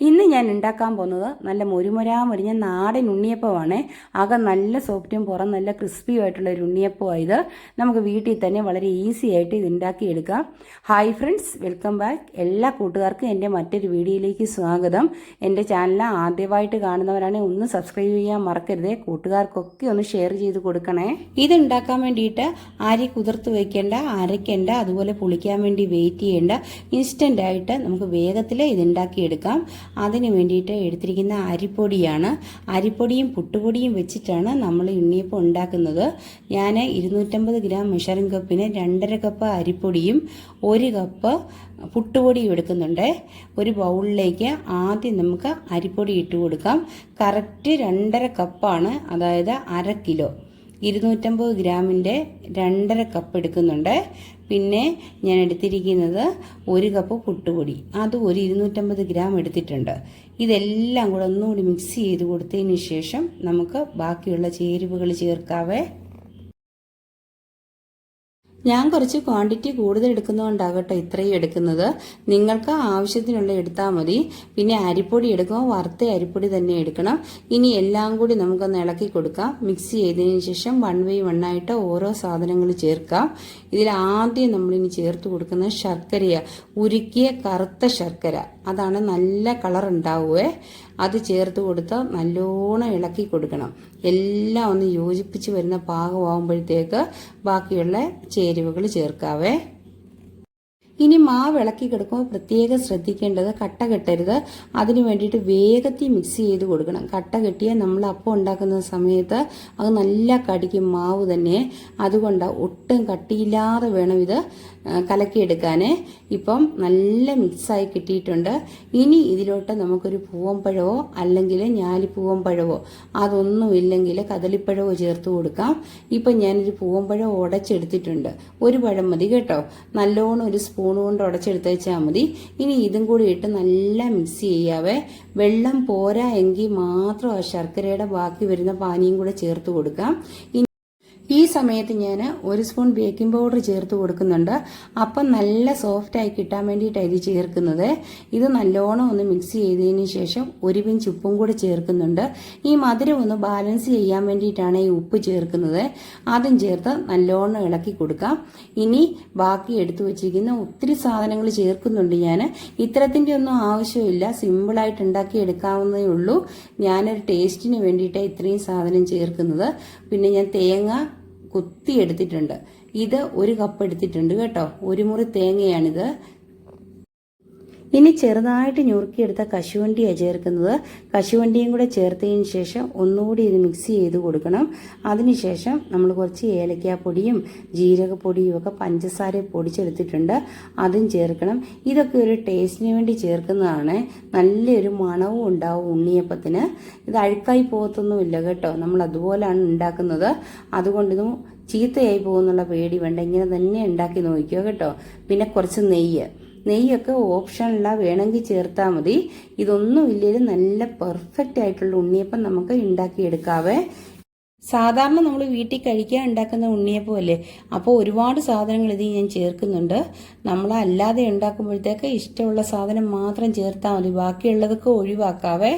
ഇന്ന് ഞാൻ ഉണ്ടാക്കാൻ പോകുന്നത് നല്ല മുരുമുരാ മുരിഞ്ഞ നാടൻ ഉണ്ണിയപ്പമാണ്. ആകെ നല്ല സോഫ്റ്റും പുറം നല്ല ക്രിസ്പിയും ആയിട്ടുള്ള ഒരു ഉണ്ണിയപ്പമാണ് നമുക്ക് വീട്ടിൽ തന്നെ വളരെ ഈസി ആയിട്ട് ഇത് ഉണ്ടാക്കിയെടുക്കാം. ഹായ് ഫ്രണ്ട്സ് വെൽക്കം ബാക്ക് എല്ലാ കൂട്ടുകാർക്കും എന്റെ മറ്റൊരു വീഡിയോയിലേക്ക് സ്വാഗതം. എന്റെ ചാനൽ ആദ്യമായിട്ട് കാണുന്നവരാണെങ്കിൽ ഒന്ന് സബ്സ്ക്രൈബ് ചെയ്യാൻ മറക്കരുത്. കൂട്ടുകാർക്കൊക്കെ ഒന്ന് ഷെയർ ചെയ്ത് കൊടുക്കണേ. ഇത് ഉണ്ടാക്കാൻ വേണ്ടിയിട്ട് ആരി കുതിർത്ത് വയ്ക്കേണ്ട അരയ്ക്കേണ്ട അതുപോലെ പുളിക്കാൻ വേണ്ടി വെയിറ്റ് ചെയ്യേണ്ട ഇൻസ്റ്റന്റ് ആയിട്ട് നമുക്ക് വേഗത്തിൽ ഇത് ഉണ്ടാക്കിയെടുക്കാം. അതിന് വേണ്ടിയിട്ട് എടുത്തിരിക്കുന്ന അരിപ്പൊടിയാണ്. അരിപ്പൊടിയും പുട്ടുപൊടിയും വെച്ചിട്ടാണ് നമ്മൾ ഉണ്ണിയപ്പം ഉണ്ടാക്കുന്നത്. ഞാൻ ഇരുന്നൂറ്റമ്പത് ഗ്രാം മെഷറിംഗ് കപ്പിന് രണ്ടര കപ്പ് അരിപ്പൊടിയും ഒരു കപ്പ് പുട്ടുപൊടിയും എടുക്കുന്നുണ്ട്. ഒരു ബൗളിലേക്ക് ആദ്യം നമുക്ക് അരിപ്പൊടി ഇട്ട് കൊടുക്കാം. കറക്റ്റ് രണ്ടര കപ്പാണ് അതായത് അര കിലോ. ഇരുന്നൂറ്റമ്പത് ഗ്രാമിന്റെ രണ്ടര കപ്പ് എടുക്കുന്നുണ്ട്. പിന്നെ ഞാൻ എടുത്തിരിക്കുന്നത് ഒരു കപ്പ് പുട്ടുപൊടി. അത് ഒരു ഇരുന്നൂറ്റമ്പത് ഗ്രാം എടുത്തിട്ടുണ്ട്. ഇതെല്ലാം കൂടെ ഒന്നുകൂടി മിക്സ് ചെയ്ത് കൊടുത്തതിന് ശേഷം നമുക്ക് ബാക്കിയുള്ള ചേരുവകൾ ചേർക്കാവേ. ഞാൻ കുറച്ച് ക്വാണ്ടിറ്റി കൂടുതൽ എടുക്കുന്നതുകൊണ്ടാകട്ടെ ഇത്രയും എടുക്കുന്നത്. നിങ്ങൾക്ക് ആവശ്യത്തിനുള്ള എടുത്താൽ മതി. പിന്നെ അരിപ്പൊടി എടുക്കുമ്പോൾ വറുത്ത അരിപ്പൊടി തന്നെ എടുക്കണം. ഇനി എല്ലാം കൂടി നമുക്കൊന്ന് ഇളക്കി കൊടുക്കാം. മിക്സ് ചെയ്തതിന് ശേഷം വൺ ബൈ വൺ ആയിട്ട് ഓരോ സാധനങ്ങൾ ചേർക്കാം. ഇതിൽ ആദ്യം നമ്മളിനി ചേർത്ത് കൊടുക്കുന്നത് ശർക്കരയാണ് ഉരുക്കിയ കറുത്ത ശർക്കര. അതാണ് നല്ല കളർ ഉണ്ടാവുകയെ അത് ചേർത്ത് കൊടുത്ത് നല്ലോണം ഇളക്കി കൊടുക്കണം. എല്ലാം ഒന്ന് യോജിപ്പിച്ച് വരുന്ന പാകമാകുമ്പോഴത്തേക്ക് ബാക്കിയുള്ള ചേരുവകൾ ചേർക്കാവേ. ഇനി മാവ് ഇളക്കി കിടക്കുമ്പോൾ പ്രത്യേകം ശ്രദ്ധിക്കേണ്ടത് കട്ട കെട്ടരുത്. അതിന് വേണ്ടിയിട്ട് വേഗത്തിൽ മിക്സ് ചെയ്ത് കൊടുക്കണം. കട്ട കെട്ടിയാൽ നമ്മൾ അപ്പം ഉണ്ടാക്കുന്ന സമയത്ത് അത് നല്ല കടിക്കും മാവ് തന്നെ. അതുകൊണ്ട് ഒട്ടും കട്ടിയില്ലാതെ വേണം ഇത് കലക്കിയെടുക്കാൻ ഇപ്പം നല്ല മിക്സായി കിട്ടിയിട്ടുണ്ട്. ഇനി ഇതിലോട്ട് നമുക്കൊരു പൂവമ്പഴമോ അല്ലെങ്കിൽ ഞാലിപ്പൂവമ്പഴമോ അതൊന്നും ഇല്ലെങ്കിൽ കദളിപ്പഴമോ ചേർത്ത് കൊടുക്കാം. ഇപ്പം ഞാനൊരു പൂവമ്പഴം ഉടച്ചെടുത്തിട്ടുണ്ട്. ഒരു പഴം മതി കേട്ടോ. നല്ലോണം ഒരു സ്പൂൺ കൊണ്ട് ഉടച്ചെടുത്ത് വെച്ചാൽ മതി. ഇനി ഇതും കൂടി ഇട്ട് നല്ല മിക്സ് ചെയ്യാവേ. വെള്ളം പോരാ എങ്കിൽ മാത്രം ആ ശർക്കരയുടെ ബാക്കി വരുന്ന പാനിയും കൂടെ ചേർത്ത് കൊടുക്കാം. ഈ സമയത്ത് ഞാൻ ഒരു സ്പൂൺ ബേക്കിംഗ് പൗഡർ ചേർത്ത് കൊടുക്കുന്നുണ്ട്. അപ്പം നല്ല സോഫ്റ്റ് ആയി കിട്ടാൻ വേണ്ടിയിട്ടാണ് ഇത് ചേർക്കുന്നത്. ഇത് നല്ലോണം ഒന്ന് മിക്സ് ചെയ്തതിന് ശേഷം ഒരു പിഞ്ച് ഉപ്പും കൂടി ചേർക്കുന്നുണ്ട്. ഈ മധുരം ഒന്ന് ബാലൻസ് ചെയ്യാൻ വേണ്ടിയിട്ടാണ് ഈ ഉപ്പ് ചേർക്കുന്നത്. അതും ചേർത്ത് നല്ലോണം ഇളക്കി കൊടുക്കാം. ഇനി ബാക്കി എടുത്തു വച്ചിരിക്കുന്ന ഒത്തിരി സാധനങ്ങൾ ചേർക്കുന്നുണ്ട് ഞാൻ ഇത്തരത്തിന്റെ ഒന്നും ആവശ്യമില്ല. സിമ്പിളായിട്ട് ഉണ്ടാക്കി എടുക്കാവുന്നേ ഉള്ളൂ. ഞാനൊരു ടേസ്റ്റിന് വേണ്ടിയിട്ടാണ് ഇത്രയും സാധനം ചേർക്കുന്നത്. പിന്നെ ഞാൻ തേങ്ങ കുത്തി എടുത്തിട്ടുണ്ട് ഇത് ഒരു കപ്പ് എടുത്തിട്ടുണ്ട് കേട്ടോ. ഒരു മുറി തേങ്ങയാണിത്. ഇനി ചെറുതായിട്ട് ഞുറുക്കിയെടുത്ത കശുവണ്ടിയാണ് ചേർക്കുന്നത്. കശുവണ്ടിയും കൂടെ ചേർത്തതിന് ശേഷം ഒന്നുകൂടി ഇത് മിക്സ് ചെയ്ത് കൊടുക്കണം. അതിനുശേഷം നമ്മൾ കുറച്ച് ഏലക്കാപ്പൊടിയും ജീരകപ്പൊടിയും ഒക്കെ പഞ്ചസാര പൊടിച്ചെടുത്തിട്ടുണ്ട്. അതും ചേർക്കണം. ഇതൊക്കെ ഒരു ടേസ്റ്റിന് വേണ്ടി ചേർക്കുന്നതാണ്. നല്ലൊരു മണവും ഉണ്ടാവും ഉണ്ണിയപ്പത്തിന്. ഇത് അഴുക്കായി പോകത്തൊന്നുമില്ല കേട്ടോ. നമ്മൾ അതുപോലെയാണ് ഉണ്ടാക്കുന്നത്. അതുകൊണ്ട് ചീത്തയായി പോകുന്നുള്ള പേടി വേണ്ട. ഇങ്ങനെ തന്നെ ഉണ്ടാക്കി നോക്കിയോ കേട്ടോ. പിന്നെ കുറച്ച് നെയ്യ്. നെയ്യൊക്കെ ഓപ്ഷനല്ല വേണമെങ്കിൽ ചേർത്താൽ മതി. ഇതൊന്നും ഇല്ലെങ്കിൽ നല്ല പെർഫെക്റ്റ് ആയിട്ടുള്ള ഉണ്ണിയപ്പം നമുക്ക് ഉണ്ടാക്കിയെടുക്കാവേ. സാധാരണ നമ്മൾ വീട്ടിൽ കഴിക്കാൻ ഉണ്ടാക്കുന്ന ഉണ്ണിയപ്പം അല്ലേ അപ്പോൾ ഒരുപാട് സാധനങ്ങൾ ഇതിൽ ഞാൻ ചേർക്കുന്നുണ്ട്. നമ്മൾ അല്ലാതെ ഉണ്ടാക്കുമ്പോഴത്തേക്ക് ഇഷ്ടമുള്ള സാധനം മാത്രം ചേർത്താൽ മതി. ബാക്കിയുള്ളതൊക്കെ ഒഴിവാക്കാവേ.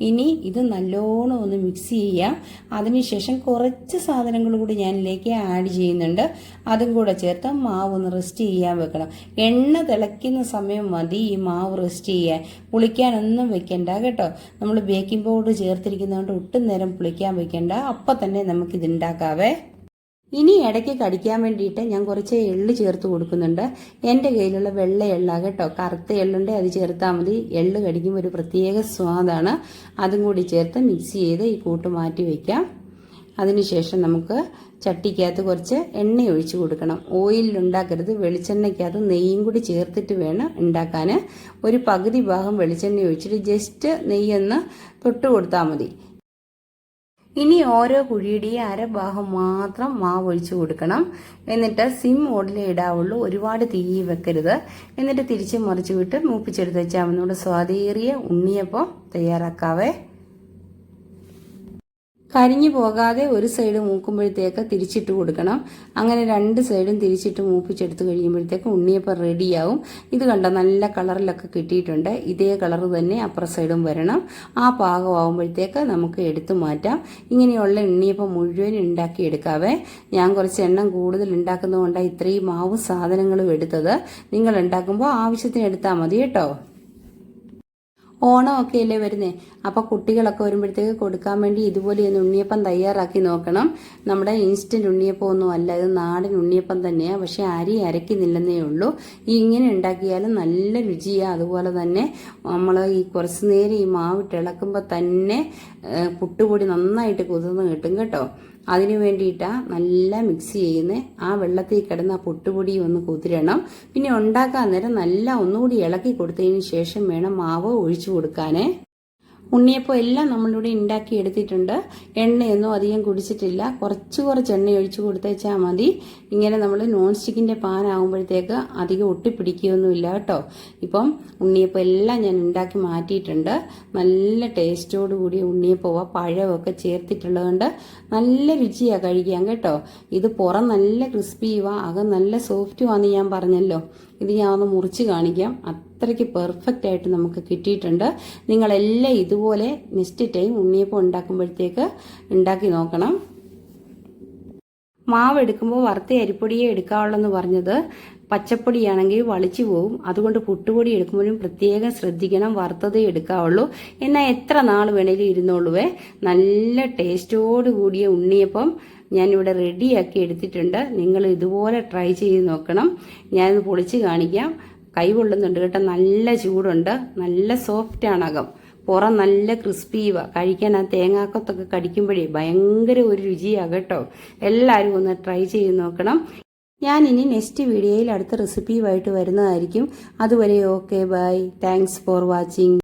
ഇനി ഇത് നല്ലോണം ഒന്ന് മിക്സ് ചെയ്യാം. അതിനുശേഷം കുറച്ച് സാധനങ്ങൾ കൂടി ഞാനിലേക്ക് ആഡ് ചെയ്യുന്നുണ്ട്. അതും കൂടെ ചേർത്ത് മാവ് ഒന്ന് റെസ്റ്റ് ചെയ്യാൻ വെക്കണം. എണ്ണ തിളയ്ക്കുന്ന സമയം മതി ഈ മാവ് റെസ്റ്റ് ചെയ്യാൻ. പുളിക്കാനൊന്നും വെക്കണ്ട കേട്ടോ. നമ്മൾ ബേക്കിംഗ് പൗഡർ ചേർത്തിരിക്കുന്നതുകൊണ്ട് ഒട്ടും നേരം പുളിക്കാൻ വെക്കണ്ട. അപ്പം തന്നെ നമുക്ക് ഉണ്ടാക്കാവേ ഇനി ഇടയ്ക്ക് കടിക്കാൻ വേണ്ടിയിട്ട് ഞാൻ കുറച്ച് എള്ള് ചേർത്ത് കൊടുക്കുന്നുണ്ട്. എന്റെ കയ്യിലുള്ള വെള്ള എള്ള കേട്ടോ. കറുത്ത എള്ളുണ്ട് അത് ചേർത്താൽ മതി. എള്ള് കടിക്കുമ്പോൾ ഒരു പ്രത്യേക സ്വാദാണ്. അതും കൂടി ചേർത്ത് മിക്സ് ചെയ്ത് ഈ കൂട്ട് മാറ്റി വയ്ക്കാം അതിനുശേഷം നമുക്ക് ചട്ടിക്കകത്ത് കുറച്ച് എണ്ണ ഒഴിച്ചു കൊടുക്കണം. ഓയിലിൽ ഉണ്ടാക്കരുത്. വെളിച്ചെണ്ണയ്ക്കകത്ത് നെയ്യും കൂടി ചേർത്തിട്ട് വേണം ഉണ്ടാക്കാൻ. ഒരു പകുതി ഭാഗം വെളിച്ചെണ്ണ ഒഴിച്ചിട്ട് ജസ്റ്റ് നെയ്യൊന്ന് തൊട്ട് കൊടുത്താൽ മതി. ഇനി ഓരോ കുഴിയുടെയും അരഭാഗം മാത്രം മാവ് ഒഴിച്ചു കൊടുക്കണം. എന്നിട്ട് സിം മോഡിലേ ഇടാവുള്ളൂ. ഒരുപാട് തീ വെക്കരുത്. എന്നിട്ട് തിരിച്ച് മറിച്ചു വിട്ട് മൂപ്പിച്ചെടുത്ത് വെച്ചാൽ നമ്മുടെ സ്വാദേറിയ ഉണ്ണിയപ്പം തയ്യാറാക്കാവേ. കരിഞ്ഞു പോകാതെ ഒരു സൈഡ് മൂക്കുമ്പോഴത്തേക്ക് തിരിച്ചിട്ട് കൊടുക്കണം. അങ്ങനെ രണ്ട് സൈഡും തിരിച്ചിട്ട് മൂപ്പിച്ചെടുത്ത് കഴിയുമ്പോഴത്തേക്ക് ഉണ്ണിയപ്പം റെഡിയാവും. ഇത് കണ്ട നല്ല കളറിലൊക്കെ കിട്ടിയിട്ടുണ്ട്. ഇതേ കളർ തന്നെ അപ്പുറ സൈഡും വരണം. ആ പാകമാകുമ്പോഴത്തേക്ക് നമുക്ക് എടുത്തു മാറ്റാം. ഇങ്ങനെയുള്ള ഉണ്ണിയപ്പം മുഴുവൻ ഉണ്ടാക്കി എടുക്കാവേ ഞാൻ കുറച്ച് എണ്ണം കൂടുതൽ ഉണ്ടാക്കുന്നതുകൊണ്ടാണ് ഇത്രയും മാവും സാധനങ്ങളും എടുത്തത്. നിങ്ങൾ ഉണ്ടാക്കുമ്പോൾ ആവശ്യത്തിന് എടുത്താൽ മതി കേട്ടോ. ഓണമൊക്കെ അല്ലേ വരുന്നേ? അപ്പോൾ കുട്ടികളൊക്കെ വരുമ്പോഴത്തേക്ക് കൊടുക്കാൻ വേണ്ടി ഇതുപോലെ ഒന്ന് ഉണ്ണിയപ്പം തയ്യാറാക്കി നോക്കണം. നമ്മുടെ ഇൻസ്റ്റന്റ് ഉണ്ണിയപ്പം ഒന്നും അല്ല ഇത് നാടൻ ഉണ്ണിയപ്പം തന്നെയാണ് പക്ഷെ അരി അരയ്ക്കുന്നില്ലെന്നേ ഉള്ളൂ. ഇങ്ങനെ ഉണ്ടാക്കിയാലും നല്ല രുചിയാണ് അതുപോലെ തന്നെ നമ്മൾ ഈ കുറച്ച് നേരം ഈ മാവിട്ട് ഇളക്കുമ്പോൾ തന്നെ പുട്ടുപൊടി നന്നായിട്ട് കുതിർന്ന് കിട്ടും കേട്ടോ. അതിന് വേണ്ടിയിട്ടാണ് നല്ല മിക്സ് ചെയ്യുന്നത് ആ വെള്ളത്തിൽ കിടന്ന പൊട്ടുപൊടി ഒന്ന് കുതിരണം. പിന്നെ ഉണ്ടാക്കാൻ നേരം നല്ല ഒന്നുകൂടി ഇളക്കി കൊടുത്തതിന് ശേഷം വേണം മാവ് ഒഴിച്ചു കൊടുക്കാനേ. ഉണ്ണിയപ്പം എല്ലാം നമ്മളിവിടെ ഉണ്ടാക്കി എടുത്തിട്ടുണ്ട്. എണ്ണയൊന്നും അധികം കുടിച്ചിട്ടില്ല. കുറച്ച് കുറച്ച് എണ്ണ ഒഴിച്ച് കൊടുത്തേച്ചാൽ മതി. ഇങ്ങനെ നമ്മൾ നോൺ സ്റ്റിക്കിന്റെ പാനാകുമ്പോഴത്തേക്ക് അധികം ഒട്ടിപ്പിടിക്കുകയൊന്നുമില്ല കേട്ടോ. ഇപ്പം ഉണ്ണിയപ്പം എല്ലാം ഞാൻ ഉണ്ടാക്കി മാറ്റിയിട്ടുണ്ട്. നല്ല ടേസ്റ്റോട് കൂടിയ ഉണ്ണിയപ്പവും പഴമൊക്കെ ചേർത്തിട്ടുള്ളതുകൊണ്ട് നല്ല രുചിയാണ് കഴിക്കാൻ കേട്ടോ. ഇത് പുറം നല്ല ക്രിസ്പിയുവാ അകം നല്ല സോഫ്റ്റുവാന്ന് ഞാൻ പറഞ്ഞല്ലോ. ഇത് ഞാൻ ഒന്ന് മുറിച്ച് കാണിക്കാം. അത്രയ്ക്ക് പെർഫെക്റ്റ് ആയിട്ട് നമുക്ക് കിട്ടിയിട്ടുണ്ട്. നിങ്ങളെല്ലാം ഇതുപോലെ നെക്സ്റ്റ് ടൈം ഉണ്ണിയപ്പം ഉണ്ടാക്കുമ്പോഴത്തേക്ക് ഉണ്ടാക്കി നോക്കണം. മാവ് എടുക്കുമ്പോൾ വറുത്ത അരിപ്പൊടിയെ എടുക്കാവുള്ളെന്ന് പറഞ്ഞത് പച്ചപ്പൊടിയാണെങ്കിൽ വളിച്ചു പോകും അതുകൊണ്ട് പുട്ടുപൊടി എടുക്കുമ്പോഴും പ്രത്യേകം ശ്രദ്ധിക്കണം വറുത്തതേ എടുക്കാവുള്ളൂ. എന്നാൽ എത്ര നാൾ വേണേലും ഇരുന്നോളുവേ. നല്ല ടേസ്റ്റോട് കൂടിയ ഉണ്ണിയപ്പം ഞാനിവിടെ റെഡിയാക്കി എടുത്തിട്ടുണ്ട്. നിങ്ങൾ ഇതുപോലെ ട്രൈ ചെയ്ത് നോക്കണം. ഞാനിത് പൊളിച്ച് കാണിക്കാം. കൈ കൊള്ളുന്നുണ്ട് കേട്ടോ. നല്ല ചൂടുണ്ട്. നല്ല സോഫ്റ്റ് ആണ് അകം. പുറം നല്ല ക്രിസ്പിയുവ കഴിക്കാൻ ആ തേങ്ങാക്കത്തൊക്കെ കടിക്കുമ്പോഴേ ഭയങ്കര ഒരു രുചിയാണ് കേട്ടോ. എല്ലാവരും ഒന്ന് ട്രൈ ചെയ്ത് നോക്കണം. ഞാൻ ഇനി നെക്സ്റ്റ് വീഡിയോയിൽ അടുത്ത റെസിപ്പിയുമായിട്ട് വരുന്നതായിരിക്കും. അതുവരെ okay bye thanks for watching